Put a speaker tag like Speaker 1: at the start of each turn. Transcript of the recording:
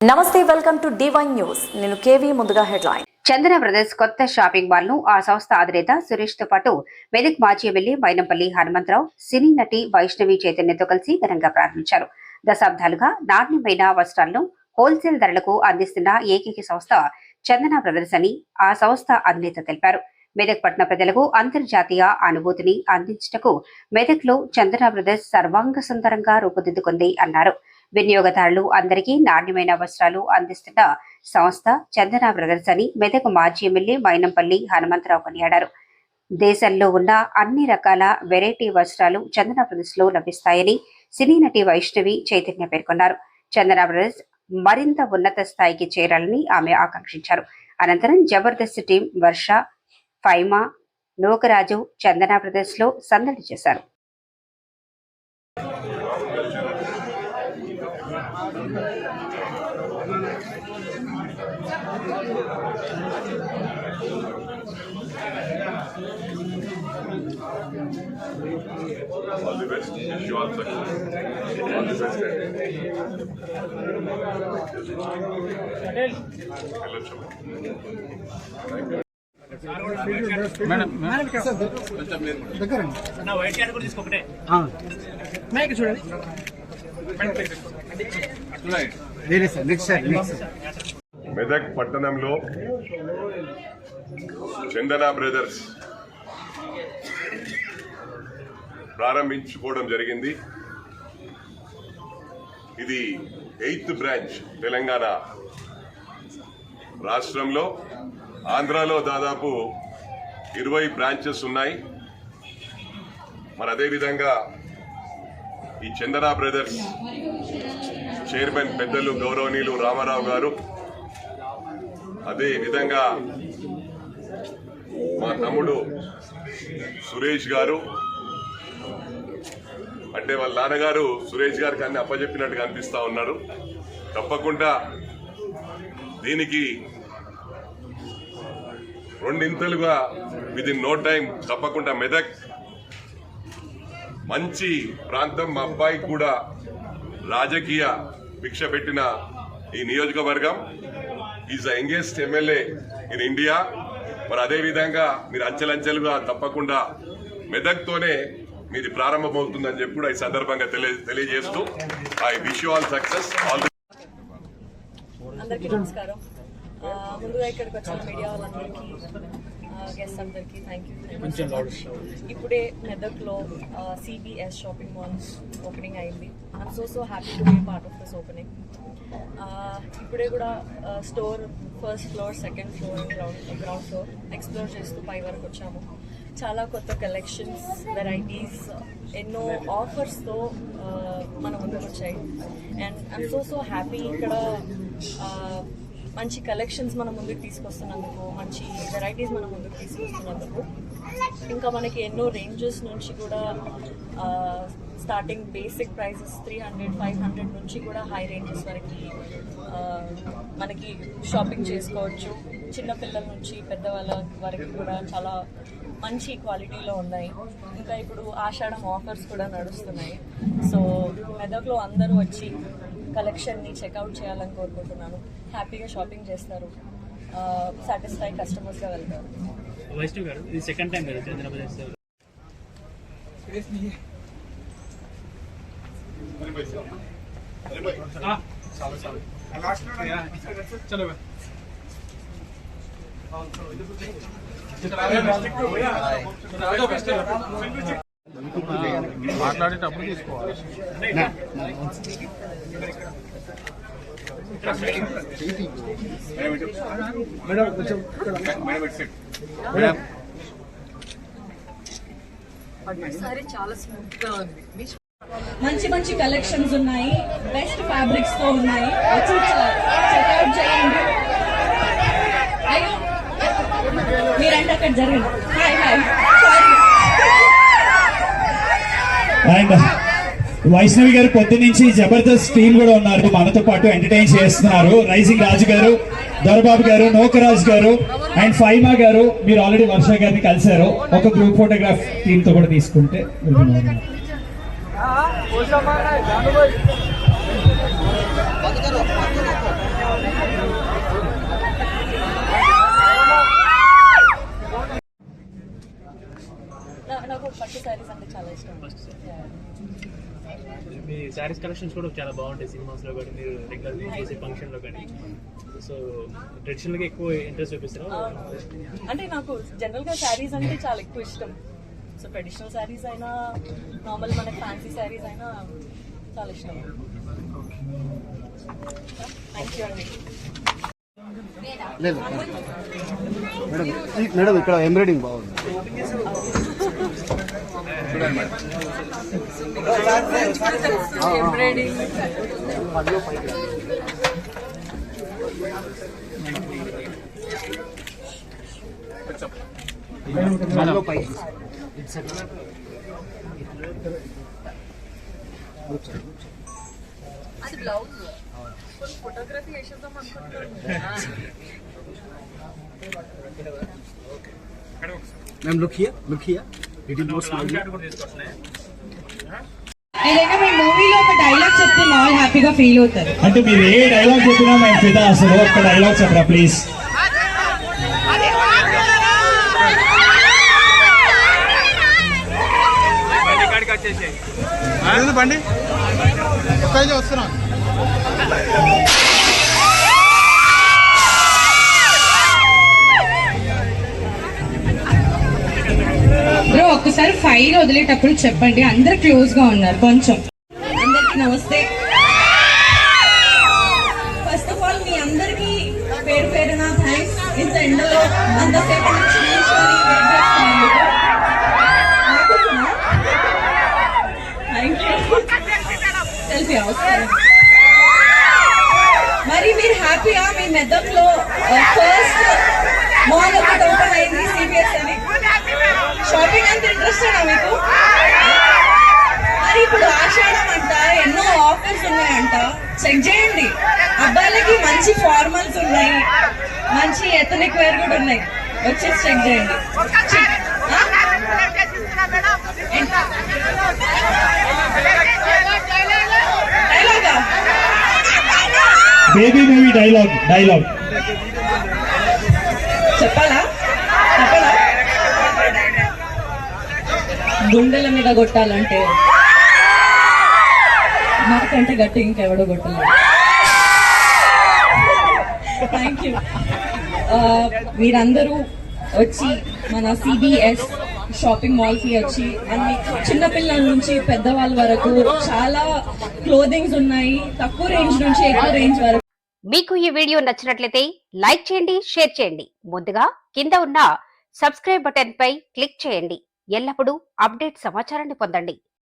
Speaker 1: నమస్తే welcome to divine news నేను KV ముందుగా హెడ్లైన్.
Speaker 2: చందన బ్రదర్స్ కొత్త షాపింగ్ మాల్ను ఆ సంస్థ అధినేత సురేష్తో పాటు మెదక్ మాజీ ఎమ్మెల్యే మైనంపల్లి హనుమంతరావు సినీ నటి వైష్ణవి చైతన్యతో కలిసి ఘనంగా ప్రారంభించారు. దశాబ్దాలుగా నాణ్యమైన వస్త్రాలను హోల్సేల్ ధరలకు అందిస్తున్న ఏకైక సంస్థ చందన బ్రదర్స్ అని ఆ సంస్థ అధినేత తెలిపారు. మెదక్ పట్టణ ప్రజలకు అంతర్జాతీయ అనుభూతిని అందించటకు మెదక్లో చందన బ్రదర్స్ సర్వాంగ సుందరంగా రూపుదిద్దుకుంది అన్నారు. వినియోగదారులు అందరికీ నాణ్యమైన వస్త్రాలు అందిస్తున్న సంస్థ చందన బ్రదర్స్ అని మెదక్ మాజీ ఎమ్మెల్యే మైనంపల్లి హనుమంతరావు కొనియాడారు. దేశంలో ఉన్న అన్ని రకాల వెరైటీ వస్త్రాలు చందన బ్రదర్స్లో లభిస్తాయని సినీ నటి వైష్ణవి చైతన్య పేర్కొన్నారు. చందన బ్రదర్స్ మరింత ఉన్నత స్థాయికి చేరాలని ఆమె ఆకాంక్షించారు. అనంతరం జబర్దస్త్ టీం వర్ష ఫైమా నోకరాజు చందన బ్రదర్స్లో సందడి చేశారు.
Speaker 3: All the best. Wish you all success. All the best.
Speaker 4: నా వైట్ క్యాట్ కూడా తీసుకోకటే చూడండి
Speaker 3: మెదక్ పట్టణంలో చందన బ్రదర్స్ ప్రారంభించుకోవడం జరిగింది. ఇది ఎయిత్ బ్రాంచ్ తెలంగాణ రాష్ట్రంలో. ఆంధ్రాలో దాదాపు ఇరవై బ్రాంచెస్ ఉన్నాయి. మరి అదేవిధంగా ఈ చందన బ్రదర్స్ చైర్మన్ పెద్దలు గౌరవనీయులు రామారావు గారు. అదే విధంగా మా తమ్ముడు సురేష్ గారు. అంటే వాళ్ళ నాన్నగారు సురేష్ గారికి అన్ని అప్పచెప్పినట్టుగా అనిపిస్తూ ఉన్నారు. తప్పకుండా దీనికి రెండింతలుగా విదిన్ నో టైం తప్పకుండా మెదక్ మంచి ప్రాంతం మా అబ్బాయికి కూడా రాజకీయ భిక్ష పెట్టిన ఈ నియోజకవర్గం. Is the youngest MLA in India మరి అదేవిధంగా మీరు అంచెలంచెలుగా తప్పకుండా మెదక్తోనే మీది ప్రారంభమవుతుందని చెప్పి కూడా ఈ సందర్భంగా తెలియ తెలియజేస్తూ I wish you all success all
Speaker 5: అందరికీ నమస్కారం. ముందుగా ఇక్కడికి వచ్చిన మీడియా వాళ్ళందరికీ గెస్ట్ అందరికీ థ్యాంక్ యూ ఇప్పుడే మెదక్లో సిబిఎస్ షాపింగ్ మాల్ ఓపెనింగ్ అయింది I'm so so happy to be part of this opening ఇప్పుడే కూడా store first floor second floor ground ground floor explore చేస్తూ పై వరకు వచ్చాము. చాలా కొత్త కలెక్షన్స్ వెరైటీస్ ఎన్నో ఆఫర్స్తో మన ముందుకు వచ్చాయి. And I'm so so happy ఇక్కడ ఆ, మంచి కలెక్షన్స్ మనం ముందుకు తీసుకొస్తున్నందుకు మంచి వెరైటీస్ మనం ముందుకు తీసుకొస్తున్నందుకు. ఇంకా మనకి ఎన్నో రేంజెస్ నుంచి కూడా starting basic prices three hundred five hundred నుంచి కూడా హై రేంజెస్ వరకు మనకి షాపింగ్ చేసుకోవచ్చు. చిన్నపిల్లల నుంచి పెద్దవాళ్ళ వరకు కూడా చాలా మంచి క్వాలిటీలో ఉన్నాయి. ఇంకా ఇప్పుడు ఆషాఢం ఆఫర్స్ కూడా నడుస్తున్నాయి. సో మెదక్లో అందరూ వచ్చి కలెక్షన్ని చెక్అవుట్ చేయాలని కోరుకుంటున్నాను. హ్యాపీగా షాపింగ్ చేస్తారు. సాటిస్ఫై కస్టమర్స్గా వెళ్తారు.
Speaker 4: వైష్ణవ్ గారు ఇది సెకండ్ టైం కదా చంద్రబాబు
Speaker 6: మాట్లాడేటప్పుడు తీసుకోవాలి. మేడం కొంచెం మేడం
Speaker 5: సారీ చాలా స్మూత్గా ఉంది. మంచి మంచి కలెక్షన్స్ ఉన్నాయి. బెస్ట్ ఫ్యాబ్రిక్స్తో ఉన్నాయి. వచ్చి చెక్అవుట్ చేయండి. అయ్యో మీరంటే అక్కడ జరగండి. హాయ్ హాయ్
Speaker 7: అండ్ వైష్ణవి గారు పొద్దు నుంచి జబర్దస్త్ టీం కూడా ఉన్నారు. మనతో పాటు ఎంటర్టైన్ చేస్తున్నారు. రైజింగ్ రాజు గారు దొరబాబు గారు నోకరాజ్ గారు అండ్ ఫైమా గారు మీరు ఆల్రెడీ వర్ష గారిని కలిశారు. ఒక గ్రూప్ ఫోటోగ్రాఫ్ టీమ్తో కూడా తీసుకుంటే
Speaker 5: నాకు పట్టు చాలా ఇష్టం. Yeah.
Speaker 4: మీ శారీస్ కలెక్షన్స్ కూడా చాలా బాగుంటాయి సినిమాస్లో కానీ మీరు రెగ్యులర్ చేసే ఫంక్షన్లో కానీ. సో ట్రెడిషనల్గా ఎక్కువ ఇంట్రెస్ట్ చూపిస్తారు.
Speaker 5: అంటే నాకు జనరల్గా శారీస్ అంటే చాలా ఎక్కువ ఇష్టం. సో ట్రెడిషనల్ శారీస్ అయినా నార్మల్ మన ఫ్యాన్సీ శారీస్ అయినా చాలా ఇష్టం. థ్యాంక్ యూ అండి.
Speaker 6: లేదు మేడం. మేడం ఇక్కడ ఎంబ్రాయిడింగ్ బాగుంది.
Speaker 5: అది బ్లౌజ్ ఫోటోగ్రఫీ వేసేద్దాం అనుకుంటున్నాను
Speaker 6: ma'am look here look here it is most
Speaker 4: long shot కూడా తీసుకొస్తున్నాయి.
Speaker 8: ఏదైనా మీ మూవీలో ఒక డైలాగ్ చెప్తే మాల్ హ్యాపీగా ఫీల్ అవుతారు.
Speaker 7: అంటే మీరు ఏ డైలాగ్ చెప్పినా మేము ఫిదా అసలు ఒక్క డైలాగ్ చెప్పరా ప్లీజ్
Speaker 6: బండి ఒక్క వస్తున్నా.
Speaker 8: అందరు ఫైల్ వదిలేటప్పుడు చెప్పండి. అందరు క్లోజ్గా ఉన్నారు. కొంచెం. అందరికి నమస్తే. ఫస్ట్ ఆఫ్ ఆల్ మీ అందరికి పేరు పేరున థ్యాంక్స్ ఇంత ఎండలో అంతసేపు చెక్ చేయండి. అబ్బాయిలకి మంచి ఫార్మల్స్ ఉన్నాయి. మంచి ఎథనిక్ వేర్ కూడా ఉన్నాయి. వచ్చేసి చెక్ చేయండి.
Speaker 7: బేబీ మూవీ డైలాగ్ డైలాగ్
Speaker 8: చెప్పాలా? చెప్పాలా? గుండెల మీద కొట్టాలంటే. నాకంటే గట్టి ఇంకెవడో కొట్టలేదు. థ్యాంక్ యూ uh, మీరందరూ వచ్చి మన సిబిఎస్ షాపింగ్ మాల్కి వచ్చి అన్ని చిన్నపిల్లల నుంచి పెద్దవాళ్ళ వరకు చాలా క్లోదింగ్స్ ఉన్నాయి. తక్కువ రేంజ్ నుంచి ఎక్కువ రేంజ్ వరకు.
Speaker 2: మీకు ఈ వీడియో నచ్చినట్లయితే లైక్ చేయండి షేర్ చేయండి. ముందుగా కింద ఉన్న సబ్స్క్రైబ్ బటన్ పై క్లిక్ చేయండి. ఎల్లప్పుడూ అప్డేట్ సమాచారాన్ని పొందండి.